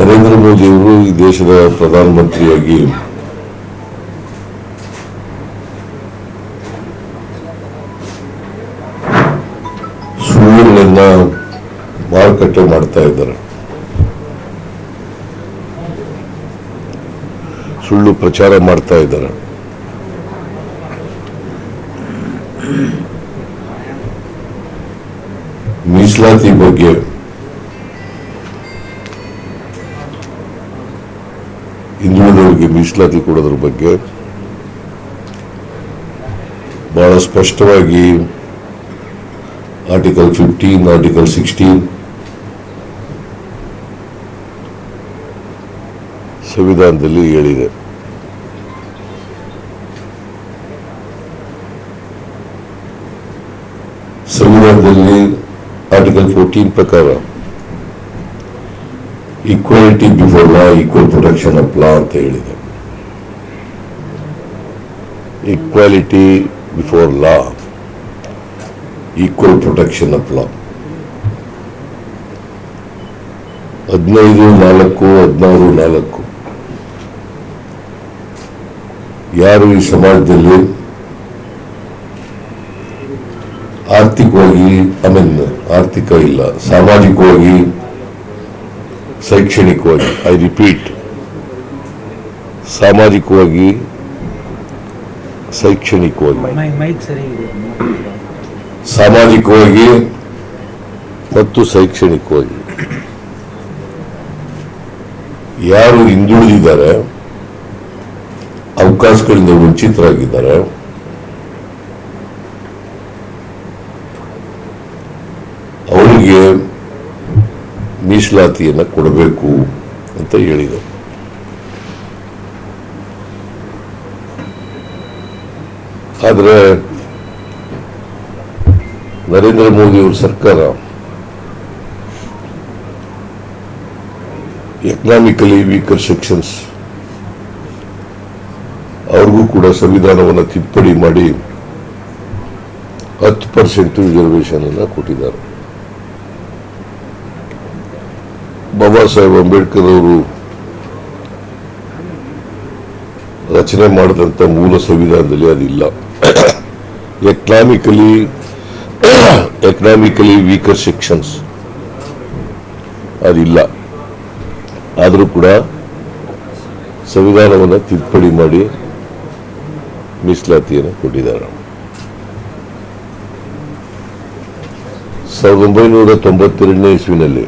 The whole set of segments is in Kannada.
ನರೇಂದ್ರ ಮೋದಿಯವರು ಈ ದೇಶದ ಪ್ರಧಾನಮಂತ್ರಿಯಾಗಿ ಸುಳ್ಳುಗಳನ್ನ ಮಾರುಕಟ್ಟೆ ಮಾಡ್ತಾ ಇದ್ದಾರೆ. ಸುಳ್ಳು ಪ್ರಚಾರ ಮಾಡ್ತಾ ಇದ್ದಾರೆ. ಮೀಸಲಾತಿ ಬಗ್ಗೆ ಹಿಂದುಳಿದವರಿಗೆ ಮೀಸಲಾತಿ ಕೊಡೋದ್ರ ಬಗ್ಗೆ ಬಹಳ ಸ್ಪಷ್ಟವಾಗಿ ಆರ್ಟಿಕಲ್ ಫಿಫ್ಟೀನ್ ಆರ್ಟಿಕಲ್ ಸಿಕ್ಸ್ಟೀನ್ ಸಂವಿಧಾನದಲ್ಲಿ ಹೇಳಿದೆ. ಸಂವಿಧಾನದಲ್ಲಿ ಆರ್ಟಿಕಲ್ ಫೋರ್ಟೀನ್ ಪ್ರಕಾರ equality before law equal protection of law ಅಂತ ಹೇಳಿದೆ equality before law equal protection of law ಹದಿನೈದು ನಾಲ್ಕು ಹದಿನಾರು ನಾಲ್ಕು. ಯಾರು ಈ ಸಮಾಜದಲ್ಲಿ ಆರ್ಥಿಕವಾಗಿ ಐ ಮೀನ್ ಆರ್ಥಿಕ ಇಲ್ಲ ಸಾಮಾಜಿಕವಾಗಿ ಶೈಕ್ಷಣಿಕವಾಗಿ ಐ ರಿಪೀಟ್ ಸಾಮಾಜಿಕವಾಗಿ ಶೈಕ್ಷಣಿಕವಾಗಿ. ಸಾಮಾಜಿಕವಾಗಿ ಮತ್ತು ಶೈಕ್ಷಣಿಕವಾಗಿ. ಯಾರು ಹಿಂದುಳಿದಿದ್ದಾರೆ ಅವಕಾಶಗಳಿಂದ ವಂಚಿತರಾಗಿದ್ದಾರೆ ಅವರಿಗೆ ಮೀಸಲಾತಿಯನ್ನು ಕೊಡಬೇಕು ಅಂತ ಹೇಳಿದರು ಆದರೆ ನರೇಂದ್ರ ಮೋದಿ ಅವರ ಸರ್ಕಾರ ಎಕನಾಮಿಕಲಿ ವೀಕರ್ ಸೆಕ್ಷನ್ಸ್ ಅವ್ರಿಗೂ ಕೂಡ ಸಂವಿಧಾನವನ್ನು ತಿದ್ದುಪಡಿ ಮಾಡಿ ಹತ್ತು ಪರ್ಸೆಂಟ್ ರಿಸರ್ವೇಷನ್ ಅನ್ನು ಕೊಟ್ಟಿದ್ದಾರೆ. ಬಾಬಾ ಸಾಹೇಬ್ ಅಂಬೇಡ್ಕರ್ ಅವರು ರಚನೆ ಮಾಡಿದಂಥ ಮೂಲ ಸಂವಿಧಾನದಲ್ಲಿ ಅದಿಲ್ಲ. ಎಕನಾಮಿಕಲಿ ಎಕನಾಮಿಕಲಿ ವೀಕರ್ ಸೆಕ್ಷನ್ಸ್ ಅದಿಲ್ಲ. ಆದರೂ ಕೂಡ ಸಂವಿಧಾನವನ್ನು ತಿದ್ದುಪಡಿ ಮಾಡಿ ಮೀಸಲಾತಿಯನ್ನು ಕೊಟ್ಟಿದ್ದಾರೆ ಸಾವಿರದ ಒಂಬೈನೂರ ತೊಂಬತ್ತೆರಡನೇ ಇಸ್ವಿನಲ್ಲಿ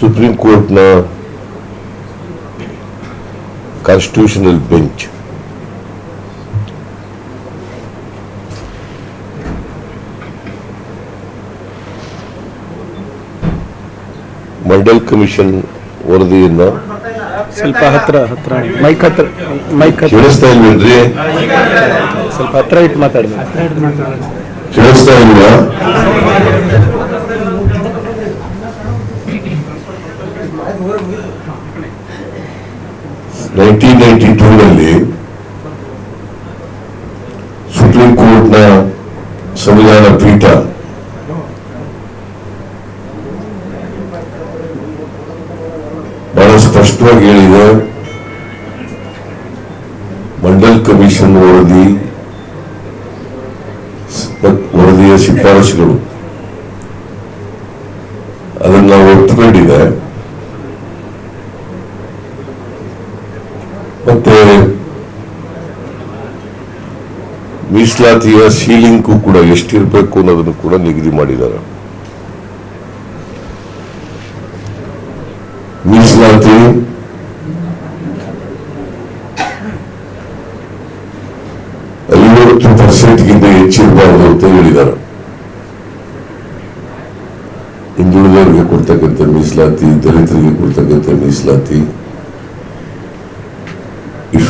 ಸುಪ್ರೀಂ ಕೋರ್ಟ್ನ ಕಾನ್ಸ್ಟಿಟ್ಯೂಷನಲ್ ಬೆಂಚ್ ಮಂಡಲ್ ಕಮಿಷನ್ ವರದಿಯನ್ನ ಸ್ವಲ್ಪ ಹತ್ರ ಹತ್ರ ಮೈಕ್ ಹತ್ರ ಮೈಕ್ ಹತ್ರ. ಕೇಳಿಸ್ತಾ ಇಲ್ವೇನ್ರಿ? ಸ್ವಲ್ಪ ಹತ್ರ ಇಟ್ಟು ಮಾತಾಡಿ ಕೇಳಿಸ್ತಾ ಇಲ್ವಾ? ನೈನ್ಟೀನ್ ನೈನ್ಟಿ ಟೂನಲ್ಲಿ ಸುಪ್ರೀಂ ಕೋರ್ಟ್ನ ಸಂವಿಧಾನ ಪೀಠ ಬಹಳ ಸ್ಪಷ್ಟವಾಗಿ ಹೇಳಿದೆ. ಮಂಡಲ್ ಕಮಿಷನ್ ವರದಿ ವರದಿಯ ಶಿಫಾರಸುಗಳು. ಅದನ್ನ ಒತ್ತುಕೊಂಡಿದೆ ಮತ್ತೆ ಮೀಸಲಾತಿಯ ಸೀಲಿಂಗ್ ಕೂಡ ಎಷ್ಟಿರಬೇಕು ಅನ್ನೋದನ್ನು ಕೂಡ ನಿಗದಿ ಮಾಡಿದ್ದಾರೆ. ಮೀಸಲಾತಿ ಐವತ್ತು ಪರ್ಸೆಂಟ್ಗಿಂತ ಹೆಚ್ಚಿರಬಾರದು ಅಂತ ಹೇಳಿದ್ದಾರೆ. ಹಿಂದುಳಿದವರಿಗೆ ಕೊಡ್ತಕ್ಕಂಥ ಮೀಸಲಾತಿ, ದಲಿತರಿಗೆ ಕೊಡ್ತಕ್ಕಂಥ ಮೀಸಲಾತಿ, ಈ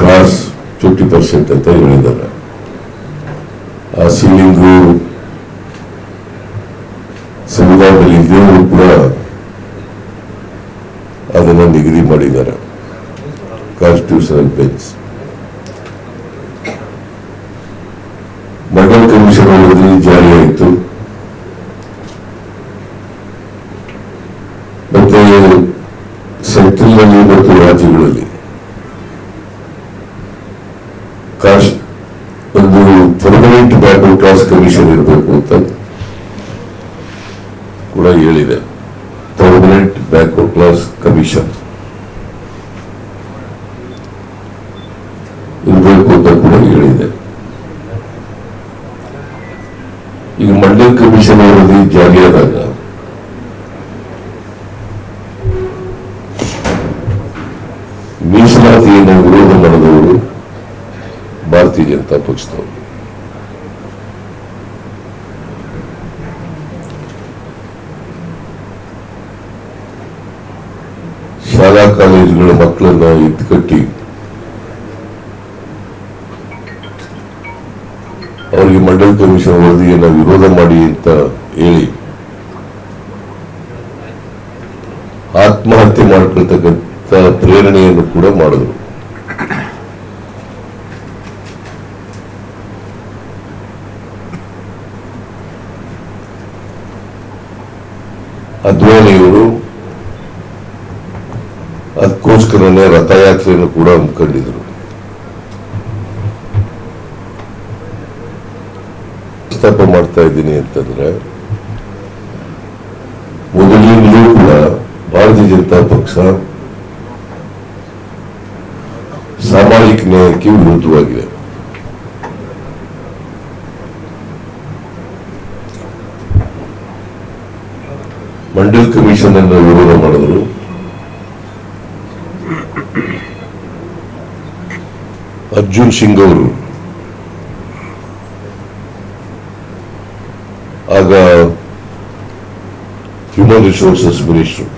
ಕ್ರಾಸ್ ಫಿಫ್ಟಿ ಪರ್ಸೆಂಟ್ ಅಂತ ಹೇಳಿದ್ದಾರೆ. ಸಿಲಿಂಗು ಸಮುದಾಯದಲ್ಲಿ ಇದ್ದೇವರು ಕೂಡ ಅದನ್ನ ನಿಗದಿ ಮಾಡಿದ್ದಾರೆ. ಕಾನ್ಸ್ಟಿಟ್ಯೂಷನಲ್ ಬೆಂಚ್ ಮಂಡಲ್ ಕಮಿಷನ್ ಜಾರಿಯಾಯಿತು. ಮತ್ತೆ ಸೆಂಟ್ರಲ್ನಲ್ಲಿ ಮತ್ತು ರಾಜ್ಯಗಳಲ್ಲಿ ಕ್ಲಾಸ್ ಕಮಿಷನ್ ಇರಬೇಕು ಅಂತ ಕೂಡ ಹೇಳಿದೆ. ಪರ್ಮನೆಂಟ್ ಬ್ಯಾಕ್ವರ್ಡ್ ಕ್ಲಾಸ್ ಕಮಿಷನ್ ಇರಬೇಕು ಅಂತ ಕೂಡ ಹೇಳಿದೆ. ಈಗ ಮಂಡ್ಯ ಕಮಿಷನ್ ವರದಿ ಜಾರಿಯಾದಾಗ ಮೀಸಲಾತಿಯನ್ನು ವಿರೋಧ ಮಾಡಿದವರು ಭಾರತೀಯ ಜನತಾ ಪಕ್ಷದವರು. ಕಾಲೇಜುಗಳ ಮಕ್ಕಳನ್ನ ಎತ್ಕಟ್ಟಿ ಅವರಿಗೆ ಮಂಡಲ್ ಕಮಿಷನ್ ವರದಿಯನ್ನು ವಿರೋಧ ಮಾಡಿ ಅಂತ ಹೇಳಿ ಆತ್ಮಹತ್ಯೆ ಮಾಡ್ಕೊಳ್ತಕ್ಕಂಥ ಪ್ರೇರಣೆಯನ್ನು ಕೂಡ ಮಾಡಿದ್ರು. ಅದ್ವಾನಿಯವರು ಅದಕ್ಕೋಸ್ಕರನೇ ರಥಯಾತ್ರೆಯನ್ನು ಕೂಡ ಕಂಡಿದ್ರು ಪ್ರಸ್ತಾಪ ಮಾಡ್ತಾ ಇದ್ದೀನಿ ಅಂತಂದ್ರೆ ಮೊದಲಿಂದಲೂ ಕೂಡ ಭಾರತೀಯ ಜನತಾ ಪಕ್ಷ ಸಾಮಾಜಿಕ ನ್ಯಾಯಕ್ಕೆ ವಿರುದ್ಧವಾಗಿದೆ. ಮಂಡಲ್ ಕಮಿಷನ್ ಅನ್ನು ವಿರೋಧ ಮಾಡಿದ್ರು. ಅರ್ಜುನ್ ಸಿಂಗ್ ಅವರು. ಆಗ ಹ್ಯೂಮನ್ ರಿಸೋರ್ಸಸ್ ಮಿನಿಸ್ಟರ್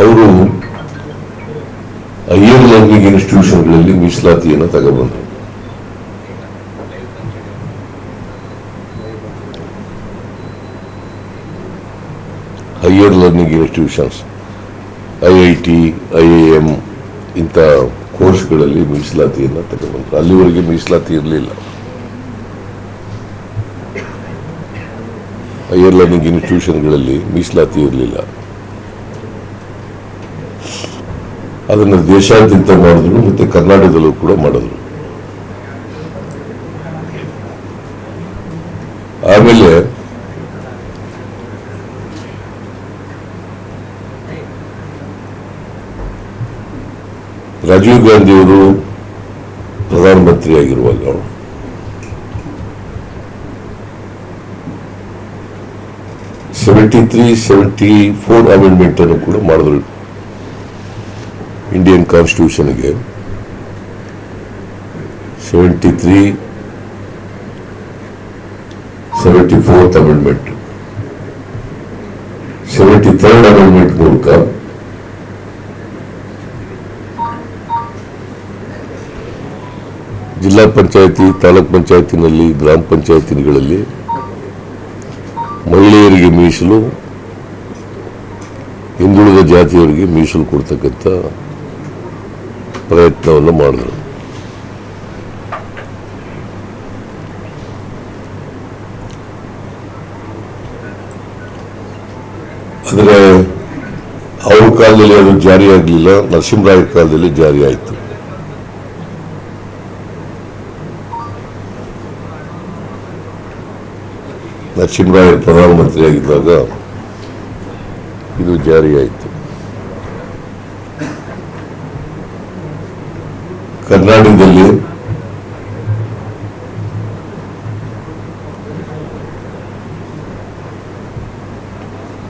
ಅವರು ಹೈಯರ್ ಲರ್ನಿಂಗ್ ಇನ್ಸ್ಟಿಟ್ಯೂಷನ್ಗಳಲ್ಲಿ ಮೀಸಲಾತಿಯನ್ನು ತಗೊಬಂದರು. Higher learning institutions I I T, I I M ಇಂಥ ಕೋರ್ಸ್ಗಳಲ್ಲಿ ಮೀಸಲಾತಿಯನ್ನು ತಗೊಂಡ್ರು ಅಲ್ಲಿವರೆಗೆ ಮೀಸಲಾತಿ ಇರಲಿಲ್ಲ. ಹೈಯರ್ ಲರ್ನಿಂಗ್ ಇನ್ಸ್ಟಿಟ್ಯೂಷನ್ಗಳಲ್ಲಿ ಮೀಸಲಾತಿ ಇರಲಿಲ್ಲ. ಅದನ್ನು ದೇಶಾದ್ಯಂತ ಮಾಡಿದ್ರು ಮತ್ತೆ ಕರ್ನಾಟಕದಲ್ಲೂ ಕೂಡ ಮಾಡಿದ್ರು. ಆಮೇಲೆ ರಾಜೀವ್ ಗಾಂಧಿಯವರು ಪ್ರಧಾನಮಂತ್ರಿಯಾಗಿರುವಾಗ seventy three seventy four amendment ಅನ್ನು ಕೂಡ ಮಾಡಿದ್ರು Indian ಕಾನ್ಸ್ಟಿಟ್ಯೂಷನ್ಗೆ seventy three seventy fourth amendment seventy third amendment ಮೂಲಕ ಜಿಲ್ಲಾ ಪಂಚಾಯತಿ, ತಾಲೂಕ್ ಪಂಚಾಯತಿನಲ್ಲಿ, ಗ್ರಾಮ ಪಂಚಾಯತಿಗಳಲ್ಲಿ ಮಹಿಳೆಯರಿಗೆ ಮೀಸಲು, ಹಿಂದುಳಿದ ಜಾತಿಯವರಿಗೆ ಮೀಸಲು ಕೊಡ್ತಕ್ಕಂಥ ಪ್ರಯತ್ನವನ್ನು ಮಾಡಿದರು. ಆದರೆ ಅವ್ರ ಕಾಲದಲ್ಲಿ ಅದು ಜಾರಿಯಾಗಲಿಲ್ಲ ನರಸಿಂಹರಾಯ ಕಾಲದಲ್ಲಿ ಜಾರಿ ನರಸಿಂಹರಾಯ ಪ್ರಧಾನಮಂತ್ರಿ ಆಗಿದ್ದಾಗ ಇದು ಜಾರಿಯಾಯಿತು ಕರ್ನಾಟಕದಲ್ಲಿ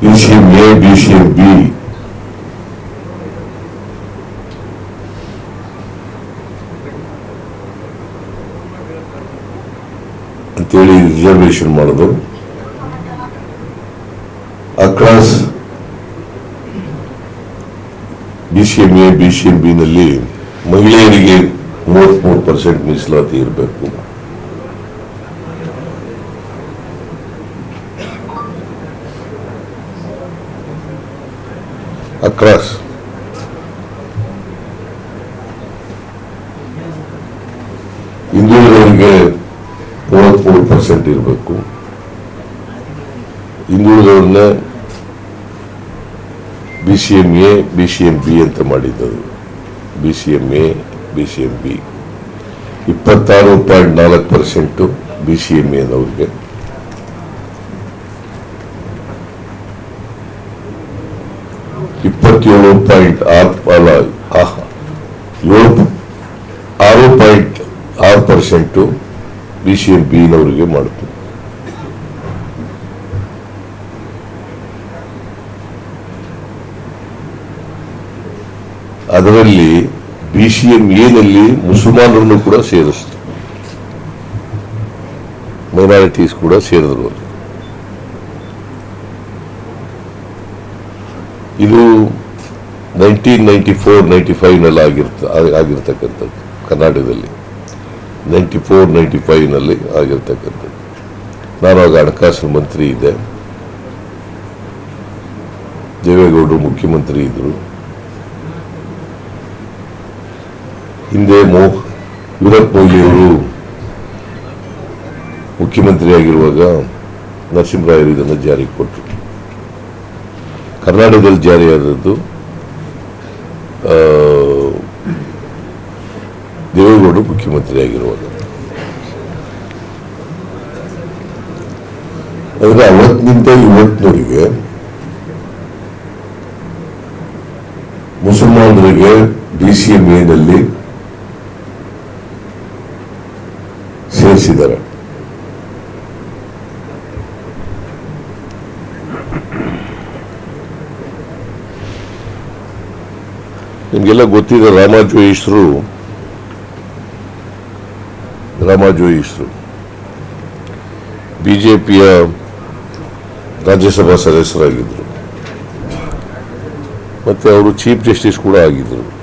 ಬಿಸಿಎಂ ಎ ಬಿಸಿಎಂ ಬಿ ಅಂತೇಳಿ ರಿಸರ್ವೇಶನ್ ಮಾಡೋದು. Across B C M A B C M ಬಿನಲ್ಲಿ ಮಹಿಳೆಯರಿಗೆ ಮೂವತ್ಮೂರು ಪರ್ಸೆಂಟ್ ಮೀಸಲಾತಿ ಇರಬೇಕು. ಅಕ್ರಾಸ್. ಹಿಂದುಳಿದವರಿಗೆ ಮೂವತ್ಮೂರು ಪರ್ಸೆಂಟ್ ಇರಬೇಕು. ಹಿಂದುಳಿದವ್ರನ್ನ B C M A B C M B ಅಂತ ಮಾಡಿದ್ದದು. B C M B C M B ಇಪ್ಪತ್ತಾರು ಪಾಯಿಂಟ್ ನಾಲ್ಕು ಪರ್ಸೆಂಟು ಬಿ ಸಿ ಎಂ ಎನವ್ರಿಗೆ ಇಪ್ಪತ್ತೇಳು ಪಾಯಿಂಟ್ ಆರು, ಅಲ್ಲ ಏಳು ಆರು ಪಾಯಿಂಟ್ ಆರು ಪರ್ಸೆಂಟು ಬಿ ಸಿ ಎಂ ಬಿನವರಿಗೆ ಮಾಡುತ್ತೆ ಅದರಲ್ಲಿ ಬಿ ಸಿ ಎಂ ಎನಲ್ಲಿ ಮುಸಲ್ಮಾನರನ್ನು ಕೂಡ ಸೇರಿಸ್ತು. ಮೈನಾರಿಟೀಸ್ ಕೂಡ ಸೇರಿದ್ರು ಇದು ನೈನ್ಟೀನ್ ನೈಂಟಿ ಫೋರ್ ನೈಂಟಿ ಫೈವ್ನಲ್ಲಿ ಆಗಿರ್ತ ಆಗಿ- ಆಗಿರ್ತಕ್ಕಂಥದ್ದು ಕರ್ನಾಟಕದಲ್ಲಿ. ನೈಂಟಿ ಫೋರ್ ನೈಂಟಿ ಫೈವ್ನಲ್ಲಿ ಆಗಿರ್ತಕ್ಕಂಥದ್ದು. ನಾನು ಆಗ ಹಣಕಾಸು ಮಂತ್ರಿ ಇದ್ದೆ. ದೇವೇಗೌಡರು ಮುಖ್ಯಮಂತ್ರಿ ಇದ್ದರು ಹಿಂದೆ ಮೋ ವೀರಪ್ಪ ಮೊಯ್ಲಿಯವರು ಮುಖ್ಯಮಂತ್ರಿಯಾಗಿರುವಾಗ ನರಸಿಂಹರಾಯರು ಇದನ್ನು ಜಾರಿಗೆ ಕೊಟ್ಟರು. ಕರ್ನಾಟಕದಲ್ಲಿ ಜಾರಿಯಾದದ್ದು ದೇವೇಗೌಡರು ಮುಖ್ಯಮಂತ್ರಿ ಆಗಿರುವಾಗ ಆದರೆ ಅವತ್ತಿನಿಂದ ಇವತ್ತಿನವರಿಗೆ ಮುಸಲ್ಮಾನರಿಗೆ ಡಿ ಸಿ ಎಂ ಎನಲ್ಲಿ ಸೇರಿಸಿದ್ದಾರೆ. ನಿಮಗೆಲ್ಲ ಗೊತ್ತಿದೆ ರಾಮಾಜೋಯಿಸ್ರು ರಾಮಾಜೋಯಿಸ್ರು ಬಿಜೆಪಿಯ ರಾಜ್ಯಸಭಾ ಸದಸ್ಯರಾಗಿದ್ದರು. ಮತ್ತು ಅವರು ಚೀಫ್ ಜಸ್ಟಿಸ್ ಕೂಡ ಆಗಿದ್ದರು.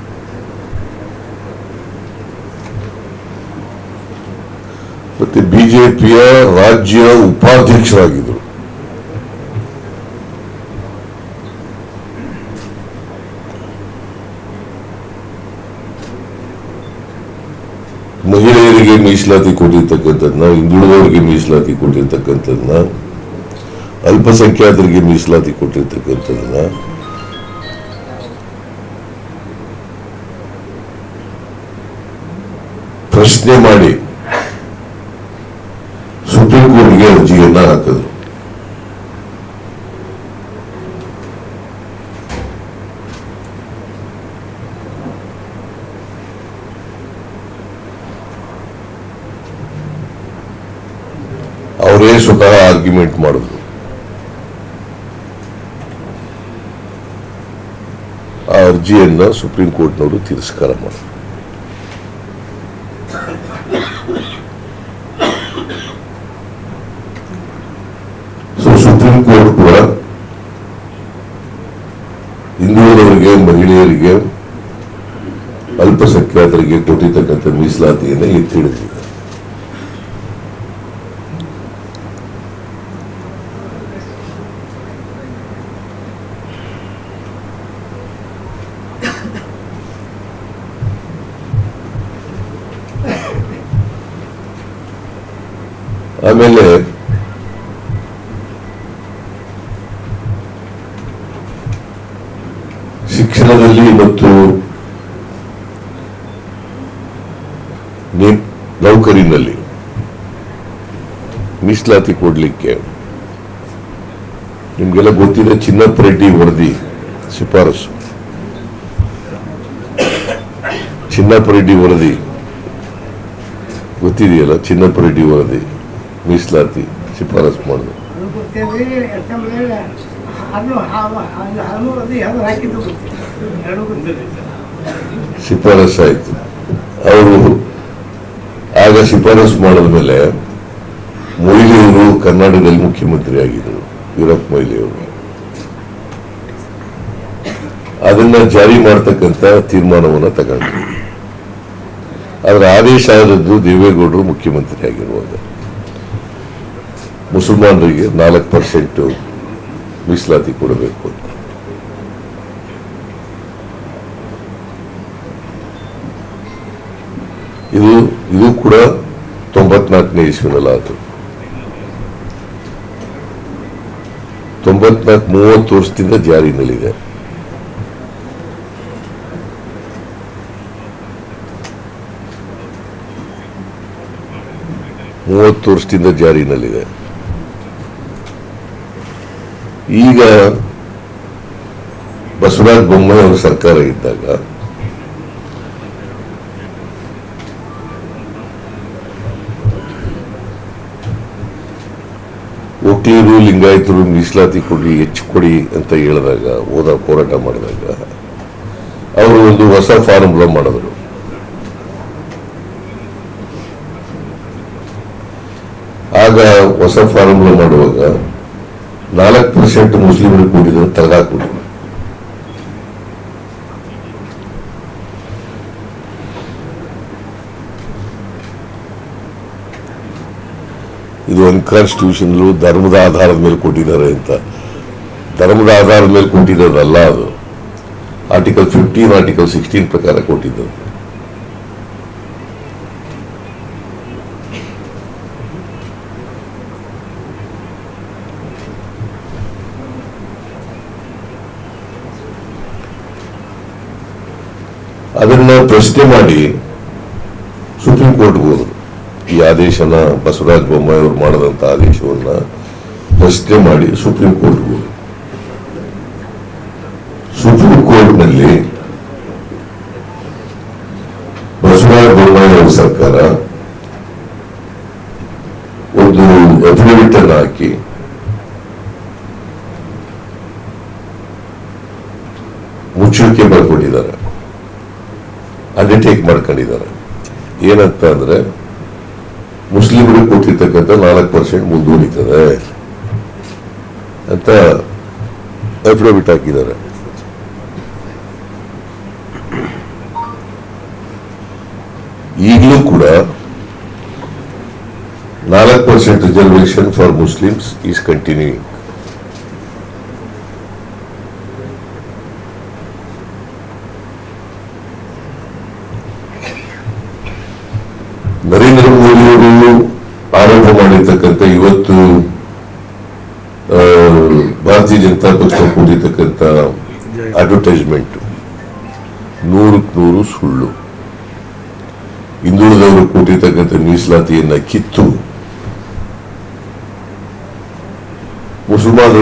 ಮತ್ತೆ ಬಿಜೆಪಿಯ ರಾಜ್ಯ ಉಪಾಧ್ಯಕ್ಷರಾಗಿದ್ದರು ಮಹಿಳೆಯರಿಗೆ ಮೀಸಲಾತಿ ಕೊಟ್ಟಿರ್ತಕ್ಕಂಥದ್ದನ್ನ ಹಿಂದುಳಿದವರಿಗೆ ಮೀಸಲಾತಿ ಕೊಟ್ಟಿರ್ತಕ್ಕಂಥದ್ದನ್ನ ಅಲ್ಪಸಂಖ್ಯಾತರಿಗೆ ಮೀಸಲಾತಿ ಕೊಟ್ಟಿರ್ತಕ್ಕಂಥದ್ದನ್ನ ಪ್ರಶ್ನೆ ಮಾಡಿ. ಕೋರ್ಟ್ಗೆ ಅರ್ಜಿಯನ್ನ ಹಾಕಿದ್ರು. ಅವರೇ ಸ್ವತಃ ಆರ್ಗ್ಯುಮೆಂಟ್ ಮಾಡಿದ್ರು. ಆ ಅರ್ಜಿಯನ್ನ ಸುಪ್ರೀಂ ಕೋರ್ಟ್ನವರು ತಿರಸ್ಕಾರ ಮಾಡಿದ್ರು ಸೊ ಸುಪ್ರೀಂ ಕೋರ್ಟ್ ಕೂಡ ಹಿಂದುಳಿದವರಿಗೆ ಮಹಿಳೆಯರಿಗೆ ಅಲ್ಪಸಂಖ್ಯಾತರಿಗೆ ಕೊಟ್ಟಿರ್ತಕ್ಕಂಥ ಮೀಸಲಾತಿಯನ್ನು ಎತ್ತಿ ಹಿಡಿದಿದೆ ಆಮೇಲೆ ಮತ್ತು ನೇ- ನೌಕರಿನಲ್ಲಿ ಮೀಸಲಾತಿ ಕೊಡಲಿಕ್ಕೆ ನಿಮ್ಗೆಲ್ಲ ಗೊತ್ತಿದೆ ಚಿನ್ನಪ್ಪ ರೆಡ್ಡಿ ವರದಿ ಶಿಫಾರಸು ಚಿನ್ನಪ್ಪ ರೆಡ್ಡಿ ವರದಿ ಗೊತ್ತಿದೆಯಲ್ಲ ಚಿನ್ನಪ್ಪ ರೆಡ್ಡಿ ವರದಿ ಮೀಸಲಾತಿ ಶಿಫಾರಸು ಮಾಡಿದ್ರು ಅದು ಹಾಕಿದ್ದು ಶಿಫಾರಸು ಆಯ್ತು. ಅವರು ಆಗ ಶಿಫಾರಸು ಮಾಡಿದ್ಮೇಲೆ ಮೊಯ್ಲಿಯವರು ಕರ್ನಾಟಕದಲ್ಲಿ ಮುಖ್ಯಮಂತ್ರಿ ಆಗಿದ್ರು ವೀರಪ್ಪ ಮೊಯ್ಲಿಯವರು ಅದನ್ನ ಜಾರಿ ಮಾಡ್ತಕ್ಕಂಥ ತೀರ್ಮಾನವನ್ನು ತಗೊಂಡ್ರು. ಅದರ ಆದೇಶ ಆದದ್ದು ದೇವೇಗೌಡರು ಮುಖ್ಯಮಂತ್ರಿ ಆಗಿರುವಾಗ ಮುಸಲ್ಮಾನರಿಗೆ ನಾಲ್ಕು ಪರ್ಸೆಂಟ್ ಮೀಸಲಾತಿ ಕೊಡಬೇಕು ಅಂತ ಇದು ಇದು ಕೂಡ ತೊಂಬತ್ನಾಲ್ಕನೇ ಇಸ್ವಿನಲ್ಲಿ ಆಯ್ತು ತೊಂಬತ್ನಾಲ್ಕು, ಮೂವತ್ತು ವರ್ಷದಿಂದ ಜಾರಿನಲ್ಲಿದೆ ಮೂವತ್ತು ವರ್ಷದಿಂದ ಜಾರಿನಲ್ಲಿದೆ ಈಗ ಬಸವರಾಜ ಬೊಮ್ಮಾಯಿ ಅವರ ಸರ್ಕಾರ ಇದ್ದಾಗ ಒಕ್ಕಲಿಗರು ಲಿಂಗಾಯತರು ಮೀಸಲಾತಿ ಕೊಡಿ ಹೆಚ್ಚು ಕೊಡಿ ಅಂತ ಹೇಳಿದಾಗ, ಹೋದ ಹೋರಾಟ ಮಾಡಿದಾಗ, ಅವರು ಒಂದು ಹೊಸ ಫಾರ್ಮುಲಾ ಮಾಡಿದ್ರು. ಆಗ ಹೊಸ ಫಾರ್ಮುಲಾ ಮಾಡುವಾಗ ನಾಲ್ಕು ಪರ್ಸೆಂಟ್ ಮುಸ್ಲಿಮರಿಗೆ ಕೊಟ್ಟಿದ್ರು ತೆಗೆದಾಕ್ಬಿಟ್ರು ಇದು ಅನ್ಕಾನ್ಸ್ಟಿಟ್ಯೂಷನ್ಲು ಧರ್ಮದ ಆಧಾರದ ಮೇಲೆ ಕೊಟ್ಟಿದ್ದಾರೆ ಅಂತ. ಧರ್ಮದ ಆಧಾರದ ಮೇಲೆ ಕೊಟ್ಟಿರೋದಲ್ಲ ಅದು. ಆರ್ಟಿಕಲ್ ಫಿಫ್ಟೀನ್ ಆರ್ಟಿಕಲ್ ಸಿಕ್ಸ್ಟೀನ್ ಪ್ರಕಾರ ಕೊಟ್ಟಿದ್ದು ಅದನ್ನು ಪ್ರಶ್ನೆ ಮಾಡಿ ಸುಪ್ರೀಂ ಕೋರ್ಟ್ಗೆ ಈ ಆದೇಶನ ಬಸವರಾಜ ಬೊಮ್ಮಾಯಿ ಅವರು ಮಾಡಿದಂತಹ ಆದೇಶವನ್ನ ಪ್ರಶ್ನೆ ಮಾಡಿ ಸುಪ್ರೀಂ ಕೋರ್ಟ್ ಸುಪ್ರೀಂ ಕೋರ್ಟ್ನಲ್ಲಿ ಬಸವರಾಜ ಬೊಮ್ಮಾಯಿ ಅವರ ಸರ್ಕಾರ ಒಂದು ಅಫಿಡವಿಟ್ ಅನ್ನು ಹಾಕಿ ಮುಚ್ಚುವಿಕೆ ಬರ್ಕೊಟ್ಟಿದ್ದಾರೆ ಅಂಡರ್ಟೇಕ್ ಮಾಡ್ಕೊಂಡಿದ್ದಾರೆ. ಏನಂತ ಅಂದ್ರೆ ಮುಸ್ಲಿಮರಿಗೆ ಕೊಟ್ಟಿರ್ತಕ್ಕಂಥ ನಾಲ್ಕು ಪರ್ಸೆಂಟ್ ಮುಂದೂಡಿತದೆ. ಅಂತ ಅಫಿಡವಿಟ್ ಹಾಕಿದ್ದಾರೆ. ಈಗಲೂ ಕೂಡ ನಾಲ್ಕು percent reservation for Muslims is continuing Narendra Modi ಅವರು ಆರೋಪ ಮಾಡಿರ್ತಕ್ಕಂಥ ಇವತ್ತು ಭಾರತೀಯ ಜನತಾ ಪಕ್ಷ ಕೂಡಿರ್ತಕ್ಕಂಥ ಅಡ್ವರ್ಟೈಸ್ಮೆಂಟ್ ನೂರಕ್ಕೆ ನೂರು ಸುಳ್ಳು. ಹಿಂದುಳಿದವರು ಕೂಟಿರ್ತಕ್ಕಂಥ ಮೀಸಲಾತಿಯನ್ನ ಕಿತ್ತು ಮುಸಲ್ಮಾನರು